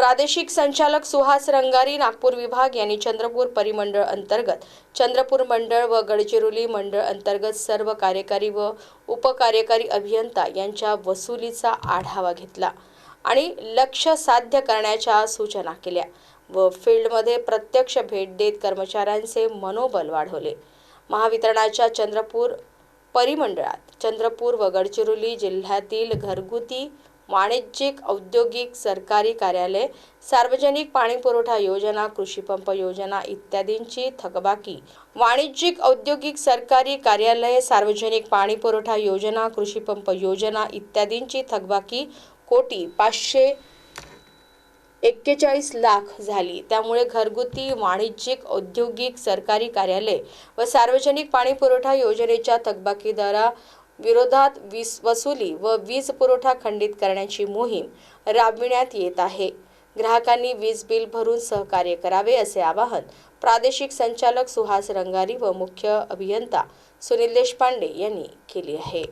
प्रादेशिक संचालक सुहास रंगारी नागपूर विभाग यांनी चंद्रपूर परिमंडळ अंतर्गत चंद्रपूर मंडळ व गडचिरोली मंडळ अंतर्गत सर्व कार्यकारी व उपकार्यकारी अभियंता यांच्या वसुलीचा आढावा घेतला आणि लक्ष साध्य करण्याच्या सूचना केल्या व फील्डमध्ये प्रत्यक्ष भेट देत कर्मचाऱ्यांचे मनोबल वाढवले. महावितरणाच्या चंद्रपूर परिमंडळात चंद्रपूर व गडचिरोली जिल्ह्यातील घरगुती वाणिज्यिक औद्योगिक सरकारी कार्यालय सार्वजनिक पाणीपुरवठा योजना कृषीपंप योजना इत्यादींची थकबाकी. वाणिज्यिक औद्योगिक सरकारी कार्यालय सार्वजनिक पाणीपुरवठा योजना कृषीपंप योजना इत्यादींची थकबाकी कोटी पाचशे एक्केचाळीस लाख झाली. त्यामुळे घरगुती वाणिज्यिक औद्योगिक सरकारी कार्यालय व सार्वजनिक पाणीपुरवठा योजनेच्या थकबाकीदारा विरोधात वीज वसुली व वीज पुरवठा खंडित करण्याची मोहीम राबविण्यात येत आहे. ग्राहकांनी वीज बिल भरून सहकार्य करावे असे आवाहन प्रादेशिक संचालक सुहास रंगारी व मुख्य अभियंता सुनील देशपांडे यांनी केले आहे.